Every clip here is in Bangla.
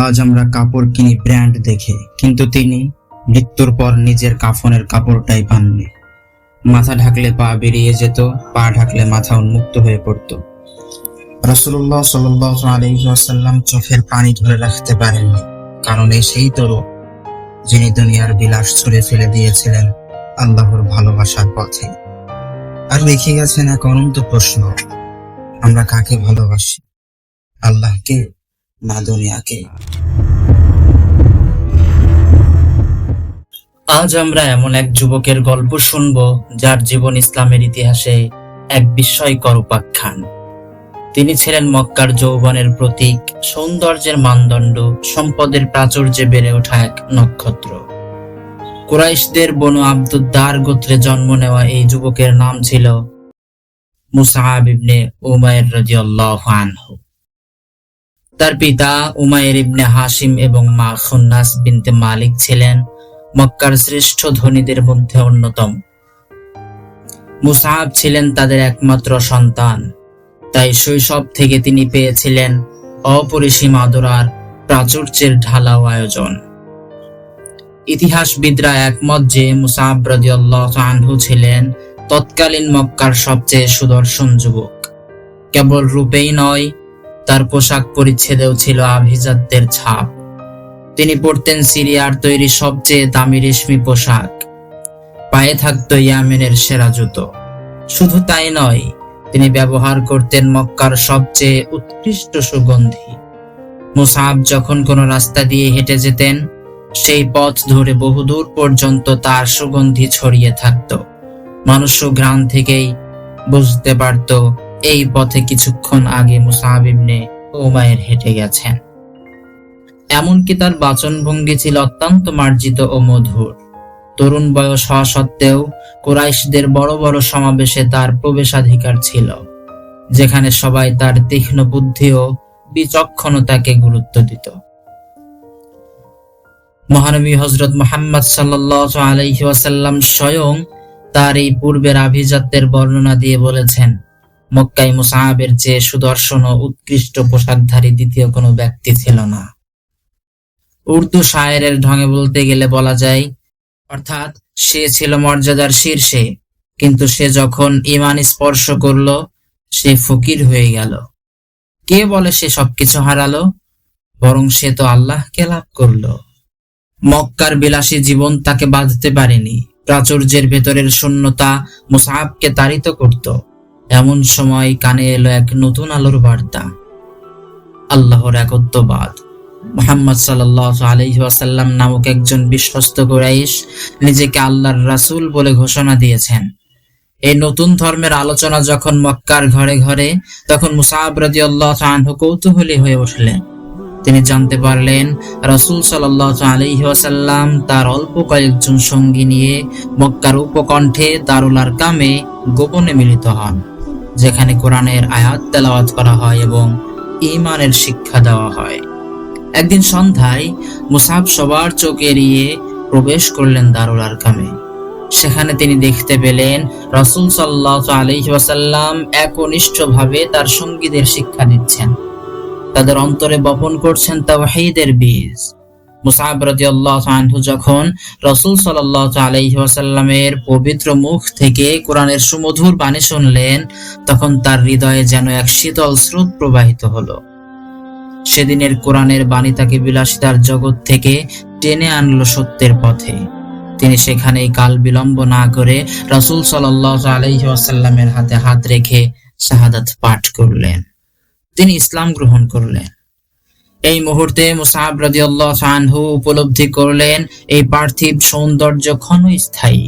আজ আমরা কাপড় কিনি ব্র্যান্ড দেখে। কিন্তু তিনি মৃত্যুর পর নিজের কাফনের কাপড়টাই পাননি। মাথা ঢাকলে পা বেরিয়ে যেত, পা ঢাকলে মাথা উন্মুক্ত হয়ে পড়ত। রসুল্লাহ সাল্লাহ আলহিহাসাল্লাম চোখের পানি ধরে রাখতে পারেননি, কারণ এই সেই তরু যিনি দুনিয়ার বিলাস ছুড়ে ফেলে দিয়েছিলেন আল্লাহর ভালোবাসার পথে। আর রেখে গেছেন এক অনন্ত প্রশ্ন, আমরা কাকে ভালোবাসি? আল্লাহকে না দুনিয়াকে। আজ আমরা এমন এক যুবকের গল্প শুনব, যার জীবন ইসলামের ইতিহাসে এক বিস্ময়কর উপাখ্যান। তিনি ছিলেন মক্কার যৌবনের প্রতীক, সৌন্দর্যের মানদণ্ড, সম্পদের প্রাচুর্যে বেড়ে ওঠা এক নক্ষত্র। কুরাইশদের বনু আব্দুদ্দার গোত্রে জন্ম নেওয়া এই যুবকের নাম ছিল মুসাহাব ইবনে উমায়ের রাদিয়াল্লাহু আনহু। তার পিতা উমায়ের ইবনে হাসিম এবং মা খুন্নাস বিনতে মালিক ছিলেন, মক্কার শ্রেষ্ঠ ধনীদের মধ্যে অন্যতম। মুসাহাব ছিলেন তাদের একমাত্র সন্তান। তাই শৈশব থেকে তিনি পেয়েছিলেন অপরিসীম আদরার প্রাচুর্যের ঢালাও আয়োজন। ইতিহাসবিদরা একমত যে মুসাহাব রাদিয়াল্লাহু ছিলেন তৎকালীন মক্কার সবচেয়ে সুদর্শন যুবক। কেবল রূপেই নয় তার পোশাক পরিচ্ছেদেও ছিল আভিজাত্যের ছাপ। তিনি পরতেন সিরিয়ার তৈরি সবচেয়ে দামি রেশমি পোশাক। পায়ে থাকতো ইয়ামেনের সেরা জুতো। শুধু তাই নয়, তিনি ব্যবহার করতেন মক্কার সবচেয়ে উৎকৃষ্ট সুগন্ধি। মুসাব যখন কোনো রাস্তা দিয়ে হেঁটে যেতেন, সেই পথ ধরে বহুদূর পর্যন্ত তার সুগন্ধি ছড়িয়ে থাকত। মানুষ ঘ্রাণ থেকেই বুঝতে পারত এই পথে কিছুক্ষণ আগে মুসাহাব ইবনে উমায়ের হেঁটে গেছেন। এমনকি তার বাচনভঙ্গি ছিল অত্যন্ত মার্জিত ও মধুর। তরুণ বয়স হওয়া সত্ত্বেও কুরাইশদের বড় বড় সমাবেশে তার প্রবেশাধিকার ছিল, যেখানে সবাই তার তীক্ষ্ণ বুদ্ধি ও বিচক্ষণতাকে গুরুত্ব দিত। মহানবী হজরত মোহাম্মদ সাল্লাহ আলাইহি ওয়াসাল্লাম স্বয়ং তার এই পূর্বের আভিজাত্যের বর্ণনা দিয়ে বলেছেন মক্কাই মুসাহাবের চেয়ে সুদর্শন ও উৎকৃষ্ট পোশাকধারী দ্বিতীয় কোনো ব্যক্তি ছিল না। উর্দু শায়েরের ঢঙে বলতে গেলে বলা যায়, অর্থাৎ সে ছিল মর্যাদার শীর্ষে, কিন্তু সে যখন ইমান স্পর্শ করল, সে ফকির হয়ে গেল। কে বলে সে সবকিছু হারালো? বরং সে তো আল্লাহকে লাভ করল। মক্কার বিলাসী জীবন তাকে বাঁধতে পারেনি। প্রাচুর্যের ভেতরের শূন্যতা মুসাহাবকে তাড়িত করত। এমন সময় কানে এলো এক নতুন আলোর বার্তা। আল্লাহর একত্ববাদ। মোহাম্মদ সাল্লাহ নামক একজন বিশ্বস্ত কুরাইশ নিজেকে আল্লাহর রাসূল বলে ঘোষণা দিয়েছেন। এই নতুন ধর্মের আলোচনা যখন মক্কার ঘরে ঘরে, তখন মুসাহাব আল্লাহ আনহু কৌতূহলী হয়ে উঠলেন। তিনি জানতে পারলেন, রাসূল ওয়াসাল্লাম তার অল্প কয়েকজন সঙ্গী নিয়ে মক্কার উপকণ্ঠে দারুল আরকামে গোপনে মিলিত হন। যেখানে কোরআনের আয়াত তেলাওয়াত করা হয় এবং ইমানের শিক্ষা দেওয়া হয়। একদিন সন্ধ্যায় মুসাব সবার চোখ এড়িয়ে প্রবেশ করলেন দারুল আরকামে। সেখানে তিনি দেখতে পেলেন রসুল সাল্লাহ আলহি ওয়াসাল্লাম একনিষ্ঠভাবে তার সঙ্গীদের শিক্ষা দিচ্ছেন। তাদের অন্তরে বপন করছেন তাওহীদের বীজ। মুসাব রাদিয়াল্লাহু আনহু যখন রসুল সাল্লাহ আলাইহি ওয়াসাল্লামের পবিত্র মুখ থেকে কোরআনের সুমধুর বাণী শুনলেন, তখন তার হৃদয়ে যেন এক শীতল স্রোত প্রবাহিত হলো। সেদিনের কোরআনের বাণী তাকে বিলাসিতার জগৎ থেকে টেনে আনলো সত্যের পথে। তিনি সেখানেই কাল বিলম্ব না করে রসুল সাল্লাহ আলাইহি ওয়াসাল্লামের হাতে হাত রেখে শাহাদাত পাঠ করলেন। তিনি ইসলাম গ্রহণ করলেন। এই মুহূর্তে মুসাহাব রাদিয়াল্লাহু আনহু উপলব্ধি করলেন, এই পার্থিব সৌন্দর্য ক্ষণস্থায়ী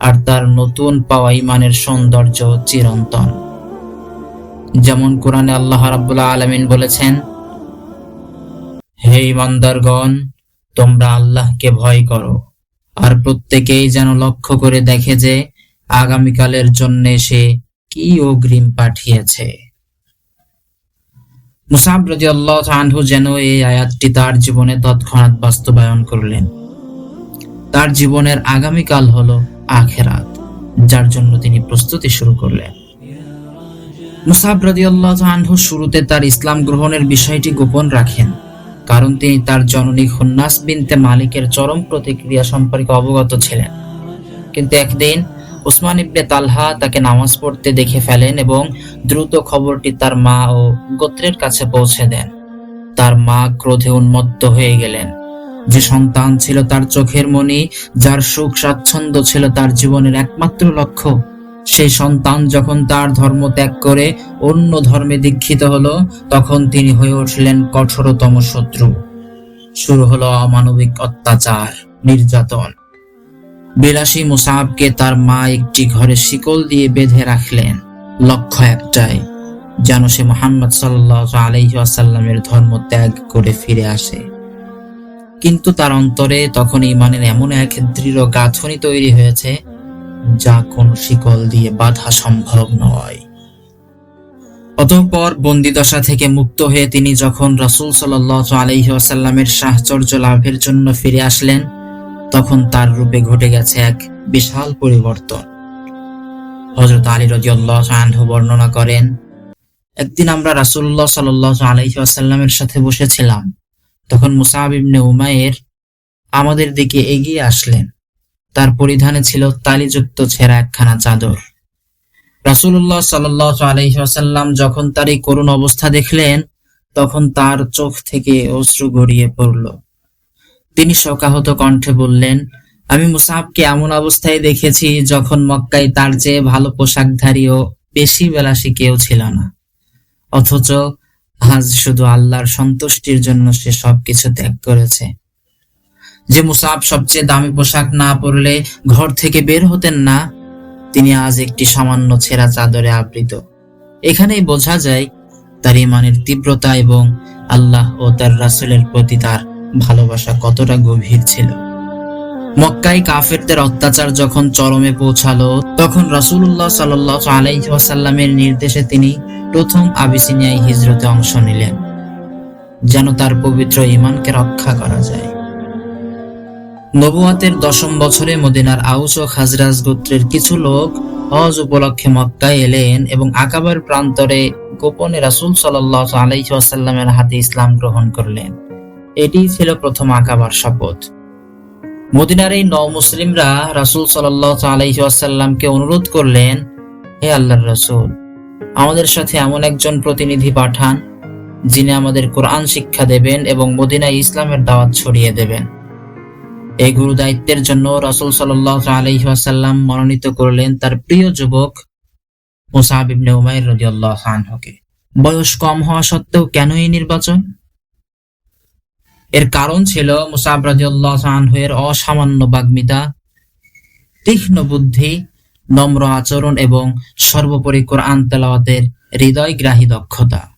আর তার নতুন পাওয়া ইমানের সৌন্দর্য চিরন্তন। যেমন কোরআনে আল্লাহ রাব্বুল আলামিন বলেছেন, হে ইমানদারগণ, তোমরা আল্লাহকে ভয় করো আর প্রত্যেকেই যেন লক্ষ্য করে দেখে যে আগামীকালের জন্যে সে কি অগ্রিম পাঠিয়েছে। মুসাব রাদিয়াল্লাহু আনহু যেন এই আয়াতটি তার জীবনে তৎক্ষণাৎ বাস্তবায়ন করলেন। তার জীবনের আগামীকাল হল আখেরাত, যার জন্য তিনি প্রস্তুতি শুরু করলেন। মুসাব রাদিয়াল্লাহু আনহু শুরুতে তার ইসলাম গ্রহণের বিষয়টি গোপন রাখেন, কারণ তিনি তার জননী খুন্নাস বিনতে মালিকের চরম প্রতিক্রিয়া সম্পর্কে অবগত ছিলেন। কিন্তু একদিন উসমান ইবনে তালহা তাকে নামাজ পড়তে দেখে ফেলেন এবং দ্রুত খবরটি তার মা ও গোত্রের কাছে পৌঁছে দেন। তার মা ক্রোধে উন্মত্ত হয়ে গেলেন। যে সন্তান ছিল তার চোখের মণি, যার সুখ স্বাচ্ছন্দ্য ছিল তার জীবনের একমাত্র লক্ষ্য, সেই সন্তান যখন তার ধর্ম ত্যাগ করে অন্য ধর্মে দীক্ষিত হলো, তখন তিনি হয়ে উঠলেন কঠোরতম শত্রু। শুরু হলো অমানবিক অত্যাচার, নির্যাতন। বিলাসী মুসাবকে তার মা একটি ঘরে শিকল দিয়ে বেঁধে রাখলেন, লক্ষ্য একটাই, যেন সে মোহাম্মদ সাল্লাহ আলহিহাসাল্লামের ধর্ম ত্যাগ করে ফিরে আসে। কিন্তু তার অন্তরে তখন ইমানের এমন এক দৃঢ় গাঁথনি তৈরি হয়েছে, যা কোন শিকল দিয়ে বাধা সম্ভব নয়। অতঃপর বন্দিদশা থেকে মুক্ত হয়ে তিনি যখন রাসূল সাল্লাহ আলহিহাসাল্লামের সাহচর্য লাভের জন্য ফিরে আসলেন তখন তার রূপে ঘটে গেছে এক বিশাল পরিবর্তন। হজরত আলী রাদিয়াল্লাহু আনহু বর্ণনা করেন, একদিন আমরা রাসুল্লাহ আলাইহি ওয়াসাল্লামের সাথে বসেছিলাম। তখন মুসাব ইবনে উমায়ের আমাদের দিকে এগিয়ে আসলেন। তার পরিধানে ছিল তালিযুক্ত ছেঁড়া একখানা চাদর। রাসূলুল্লাহ সাল্লাল্লাহু আলাইহি ওয়াসাল্লাম যখন তার এই করুণ অবস্থা দেখলেন, তখন তার চোখ থেকে অশ্রু গড়িয়ে পড়ল। তিনি শোকাহত কণ্ঠে বললেন, আমি মুসাবকে এমন অবস্থায় দেখেছি যখন মক্কায় তার চেয়ে ভালো পোশাকধারী ও বেশি বেলাসী কেউ ছিল না। অথচ আজ শুধু আল্লাহর সন্তুষ্টির জন্য সে সবকিছু ত্যাগ করেছে। যে মুসাব সবচেয়ে দামি পোশাক না পরলে ঘর থেকে বের হতেন না, তিনি আজ একটি সামান্য ছেঁড়া চাদরে আবৃত। এখানেই বোঝা যায় তার ইমানের তীব্রতা এবং আল্লাহ ও তার রাসূলের প্রতি তার ভালোবাসা কতটা গভীর ছিল। মক্কায় কাফেরদের অত্যাচার যখন চরমে পৌঁছালো, তখন রাসূলুল্লাহ সাল্লাল্লাহু আলাইহি ওয়াসাল্লামের নির্দেশে তিনি প্রথম আবিসিনিয়ায় হিজরতে অংশ নিলেন, যেন তার পবিত্র ঈমানকে রক্ষা করা যায়। নবুয়াতের দশম বছরে মদিনার আউস ও খাজরাজ গোত্রের কিছু লোক হজ উপলক্ষে মক্কায় এলেন এবং আকাবার প্রান্তরে গোপনে রাসূল সাল্লাল্লাহু আলাইহি ওয়াসাল্লামের হাতে ইসলাম গ্রহণ করলেন। এটিই ছিল প্রথম আকাবার শপথ। মদিনার এই মুসলিমরা রাসূল আলাইহি অনুরোধ করলেন, হে আল্লাহর রসুল, আমাদের সাথে এমন একজন প্রতিনিধি পাঠান, যিনি আমাদের কোরআন শিক্ষা দেবেন এবং মদিনায় ইসলামের দাওয়াত ছড়িয়ে দেবেন। এই গুরু দায়িত্বের জন্য রাসূল সাল্লাল্লাহু আলাইহি ওয়াসাল্লাম মনোনীত করলেন তার প্রিয় যুবক মুসাব ইবনে উমাইর রাদিয়াল্লাহু আনহুকে। বয়স কম হওয়া সত্ত্বেও কেন এই নির্বাচন? এর কারণ ছিল মুসাব রাদিয়াল্লাহু এর অসামান্য বাগ্মিতা, তীক্ষ্ণ বুদ্ধি, নম্র আচরণ এবং সর্বোপরি কোরআন তেলাওয়াতের হৃদয়গ্রাহী দক্ষতা।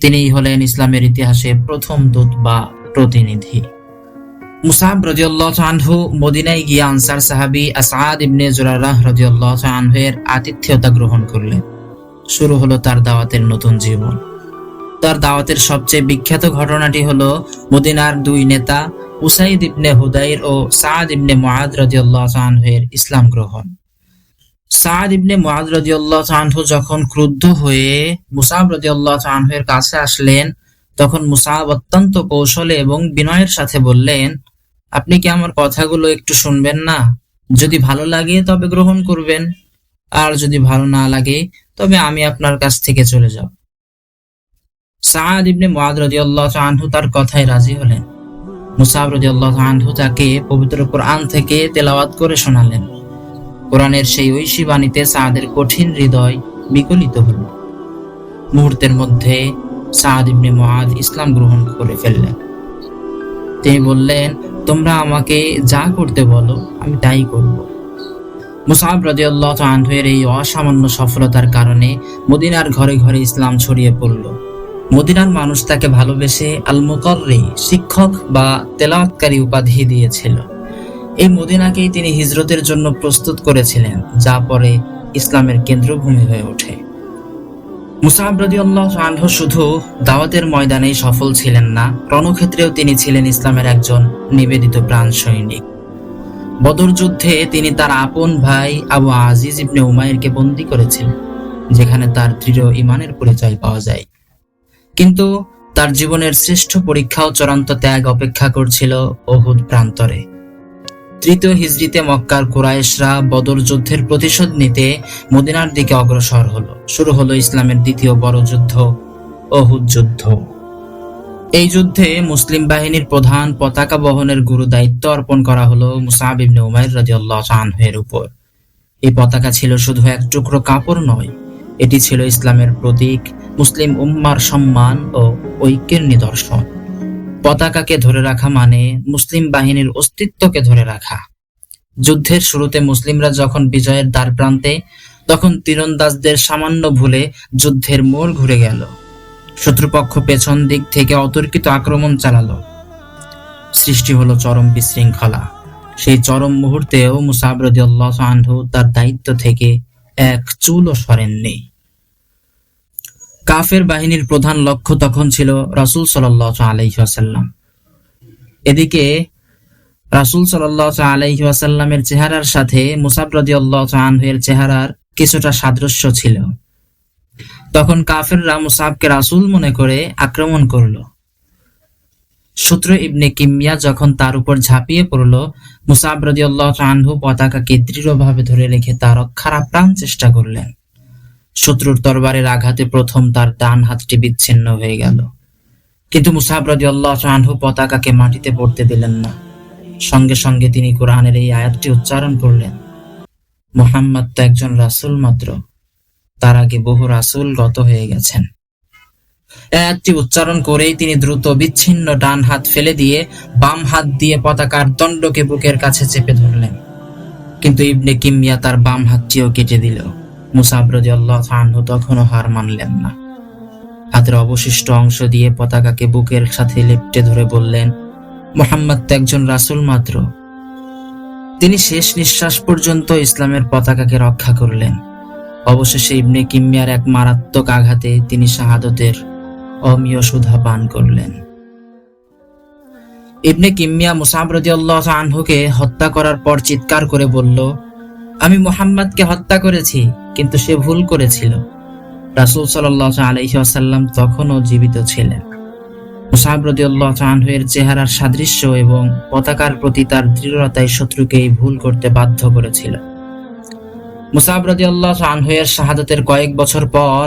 তিনিই হলেন ইসলামের ইতিহাসে প্রথম দূত বা প্রতিনিধি। মুসাব রাদিয়াল্লাহু আনহু মদিনায় গিয়ে আনসার সাহাবি আসাদ ইবনে জুরারাহ রাদিয়াল্লাহু আনহু এর আতিথ্যতা গ্রহণ করলেন। শুরু হলো তার দাওয়াতের নতুন জীবন। তার দাওয়াতের সবচেয়ে বিখ্যাত ঘটনাটি হলো মদিনার দুই নেতা উসাইদ ইবনে হুদাইর ও সাদ ইবনে মুআদ রাদিয়াল্লাহু আনহু এর ইসলাম গ্রহণ। সাদ ইবনে মুআদ রাদিয়াল্লাহু আনহু যখন ক্রুদ্ধ হয়ে মুসাব রাদিয়াল্লাহু আনহু এর কাছে আসলেন, তখন মুসাব অত্যন্ত কৌশলে এবং বিনয়ের সাথে বললেন, আপনি কি আমার কথাগুলো একটু শুনবেন না? যদি ভালো লাগে তবে গ্রহণ করবেন, আর যদি ভালো না লাগে তবে আমি আপনার কাছ থেকে চলে যাব। সাদ ইবনে মুআদ রাদিয়াল্লাহু আনহু তার কথায় রাজি হলেন। মুসাব রাদিয়াল্লাহু আনহু তাকে পবিত্র কোরআন থেকে তেলাওয়াত করে শোনালেন। কোরআনের সেই ঐশী বাণীতে সাদের কঠিন হৃদয় বিকলিত হল। মুহূর্তের মধ্যে সাদ ইবনে মুআদ ইসলাম গ্রহণ করে ফেললেন। তিনি বললেন, তোমরা আমাকে যা করতে বলো, আমি তাই করব। মুসাব আনহু এর এই অসামান্য সফলতার কারণে মদিনার ঘরে ঘরে ইসলাম ছড়িয়ে পড়ল। মদিনার মানুষ তাকে ভালোবেসে আল মুকর্রি শিক্ষক বা তেলাওয়াতকারী উপাধি দিয়েছিল। এই মদিনাকেই তিনি হিজরতের জন্য প্রস্তুত করেছিলেন, যা পরে ইসলামের কেন্দ্রভূমি হয়ে ওঠে। রাদিয়াল্লাহু আনহু শুধু দাওয়াতের ময়দানেই সফল ছিলেন না, রণক্ষেত্রেও তিনি ছিলেন ইসলামের একজন নিবেদিত প্রাণ সৈনিক বদর যুদ্ধে তিনি তার আপন ভাই আবু আজিজ ইবনে উমাইরকে বন্দী করেছিলেন, যেখানে তার দৃঢ় ইমানের পরিচয় পাওয়া যায়। কিন্তু তার জীবনের শ্রেষ্ঠ পরীক্ষা ও চূড়ান্ত ত্যাগ অপেক্ষা করছিল অহুদ প্রান্তরে। তৃতীয় হিজরিতে মক্কার কুরাইশরা বদর যুদ্ধের প্রতিশোধ নিতে মদিনার দিকে অগ্রসর হলো। শুরু হলো ইসলামের দ্বিতীয় বড় যুদ্ধ অহুদ যুদ্ধ। এই যুদ্ধে মুসলিম বাহিনীর প্রধান পতাকা বহনের গুরু দায়িত্ব অর্পণ করা হলো মুসাব ইবনে উমাইর রাদিয়াল্লাহু আনহুর উপর। এই পতাকা ছিল শুধু এক টুকরো কাপড় নয়, এটি ছিল ইসলামের প্রতীক মুসলিম উম্মার সম্মান ও ঐক্যের নিদর্শন। পতাকাকে ধরে রাখা মানে মুসলিম বাহিনীর অস্তিত্বকে ধরে রাখা। যুদ্ধের শুরুতে মুসলিমরা যখন বিজয়ের দ্বার প্রান্তে, তখন তীরন্দাজদের সামান্য ভুলে যুদ্ধের মোড় ঘুরে গেল। শত্রুপক্ষ পেছন দিক থেকে অতর্কিত আক্রমণ চালালো। সৃষ্টি হলো চরম বিশৃঙ্খলা। সেই চরম মুহূর্তেও মুসাব রাদিয়াল্লাহু আনহু তার দায়িত্ব থেকে এক চুলও সরেননি। কাফের বাহিনীর প্রধান লক্ষ্য তখন ছিল রাসূল সাল্লাল্লাহু আলাইহি ওয়াসাল্লাম। এদিকে রাসূল সাল্লাল্লাহু আলাইহি ওয়াসাল্লামের চেহারার সাথে মুসাব রাদিয়াল্লাহু আনহু এর চেহারার কিছুটা সাদৃশ্য ছিল। তখন কাফেররা মুসাবকে রাসূল মনে করে আক্রমণ করল। সূত্র ইবনে কিমিয়া যখন তার উপর ঝাঁপিয়ে পড়ল, মুসাব রাদিয়াল্লাহু আনহু পতাকাকে দৃঢ়ভাবে ধরে রেখে তার রক্ষার আপ্রাণ চেষ্টা করলেন। শত্রুর তরবারের আঘাতে প্রথম তার ডান হাতটি বিচ্ছিন্ন হয়ে গেল। কিন্তু মুসাব রাদিয়াল্লাহু আনহু পতাকাকে মাটিতে পড়তে দিলেন না। সঙ্গে সঙ্গে তিনি কোরআনের এই আয়াতটি উচ্চারণ করলেন, মুহাম্মদ তো একজন রাসূল মাত্র, তার আগে বহু রাসূল গত হয়ে গেছেন। আয়াতটি উচ্চারণ করেই তিনি দ্রুত বিচ্ছিন্ন ডান হাত ফেলে দিয়ে বাম হাত দিয়ে পতাকার দণ্ডকে বুকের কাছে চেপে ধরলেন। কিন্তু ইবনে কিমিয়া তার বাম হাতটিও কেটে দিল। মুসাব রাদিয়াল্লাহু আনহু তখনও হার মানলেন না। হাতের অবশিষ্ট অংশ দিয়ে পতাকাকে বুকের সাথে লেপটে ধরে বললেন, মোহাম্মদ তো একজন রাসূল মাত্র। তিনি শেষ নিঃশ্বাস পর্যন্ত ইসলামের পতাকাকে রক্ষা করলেন। অবশেষে ইবনে কিমিয়ার এক মারাত্মক আঘাতে তিনি শাহাদতের অমীয় সুধা পান করলেন। ইবনে কিমিয়া মুসাব রাদিয়াল্লাহু আনহুকে হত্যা করার পর চিৎকার করে বলল আমি মোহাম্মদকে হত্যা করেছি, কিন্তু সে ভুল করেছিল। রাসূল সাল্লাল্লাহু আলাইহি ওয়াসাল্লাম তখনও জীবিত ছিলেন। মুসাব রাদিয়াল্লাহু আনহু চেহারার সাদৃশ্য এবং পতাকার প্রতি তার দৃঢ়তাই শত্রুকে এই ভুল করতে বাধ্য করেছিল। মুসাব রাদিয়াল্লাহু আনহু এর শাহাদাতের কয়েক বছর পর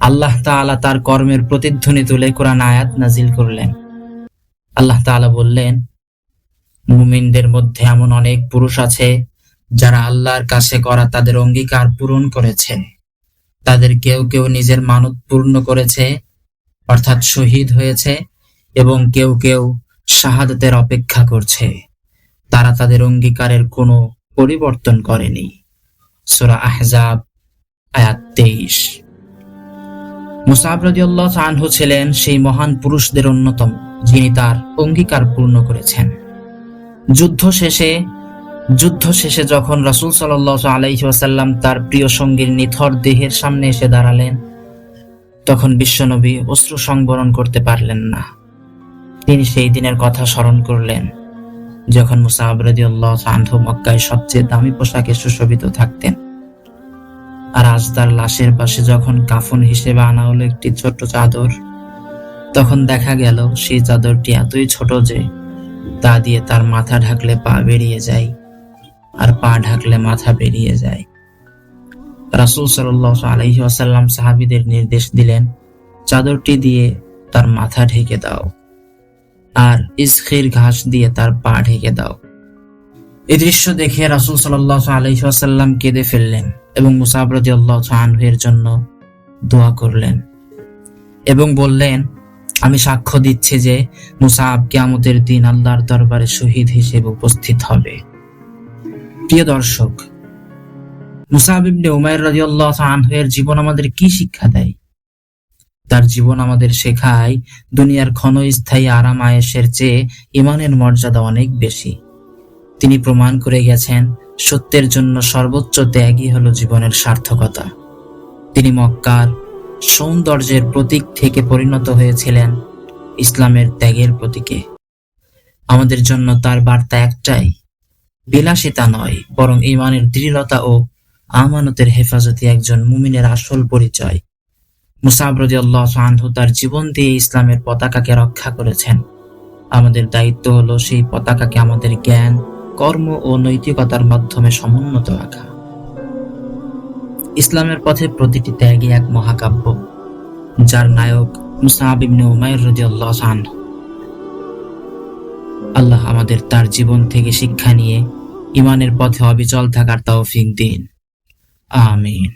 আল্লাহ তাআলা তার কর্মের প্রতিধ্বনি তুলে কোরআন আয়াত নাজিল করলেন। আল্লাহ তাআলা বললেন, মুমিনদের মধ্যে এমন অনেক পুরুষ আছে যারা আল্লাহর কাছে করা তাদের অঙ্গীকার পূরণ করেছে। তাদের কেউ কেউ নিজের মানত পূর্ণ করেছে, অর্থাৎ শহীদ হয়েছে, এবং কেউ কেউ শাহাদতের অপেক্ষা করছে। তারা তাদের অঙ্গীকারের কোনো পরিবর্তন করেনি। সূরা আহজাব, আয়াত তেইশ। মুসাব রাদিয়াল্লাহু আনহু ছিলেন সেই মহান পুরুষদের অন্যতম, যিনি তার অঙ্গীকার পূর্ণ করেছেন। যুদ্ধ শেষে যুদ্ধ শেষে যখন রাসূল সাল্লাল্লাহু আলাইহি ওয়াসাল্লাম তার প্রিয় সঙ্গীর নিথর দেহের সামনে এসে দাঁড়ালেন, তখন বিশ্বনবী অশ্রু সংবরণ করতে পারলেন না। তিনি সেই দিনের কথা স্মরণ করলেন, যখন মুসাহাব রাদিয়াল্লাহু আনহু মক্কায় সবচেয়ে দামি পোশাকে সুশোভিত থাকতেন। আর আজ তার লাশের পাশে যখন কাফন হিসেবে আনা হলো একটি ছোট্ট চাদর, তখন দেখা গেল সেই চাদরটি এতই ছোট যে তা দিয়ে তার মাথা ঢাকলে পা বেরিয়ে যায়। আর পা ঢাকলে মাথা বেরিয়ে যায়। রাসূল আলাইহি ওয়াসাল্লাম সাহাবীদের নির্দেশ দিলেন, চাদরটি দিয়ে তার মাথা ঢেকে দাও আর ইসখির ঘাস দিয়ে তার পা ঢেকে দাও। এই দৃশ্য দেখে রাসূল আলাইহি ওয়াসাল্লাম কেঁদে ফেললেন এবং মুসাব রাদিয়াল্লাহু আনহু এর জন্য দোয়া করলেন এবং বললেন, আমি সাক্ষ্য দিচ্ছি যে মুসাব কিয়ামতের দিন আল্লাহর দরবারে শহীদ হিসেবে উপস্থিত হবে। প্রিয় দর্শক, মুসাব ইবনে উমাইর রাদিয়াল্লাহু আনহু এর জীবন আমাদের কি শিক্ষা দেয়? তার জীবন আমাদের শেখায় দুনিয়ার ক্ষণস্থায়ী আরাম আয়েশের চেয়ে ইমানের মর্যাদা অনেক বেশি। তিনি প্রমাণ করে গেছেন, সত্যের জন্য সর্বোচ্চ ত্যাগই হলো জীবনের সার্থকতা। তিনি মক্কার সৌন্দর্যের প্রতীক থেকে পরিণত হয়েছিলেন ইসলামের ত্যাগের প্রতীকে। আমাদের জন্য তার বার্তা একটাই বিলাসিতা নয়, বরং ইমানের দৃঢ়তা ও আমানতের হেফাজতে একজন মুমিনের আসল পরিচয়। মুসাব রাদিয়াল্লাহু আনহু তার জীবন দিয়ে ইসলামের পতাকাকে রক্ষা করেছেন। আমাদের দায়িত্ব হলো সেই পতাকাকে আমাদের জ্ঞান, কর্ম ও নৈতিকতার মাধ্যমে সমুন্নত রাখা। ইসলামের পথে প্রতিটি ত্যাগই এক মহাকাব্য, যার নায়ক মুসাব ইবনে উমাইর রাদিয়াল্লাহু আল্লাহ আমাদের তার জীবন থেকে শিক্ষা নিয়ে ইমানের পথে অবিচল থাকার তৌফিক দিন। আমিন।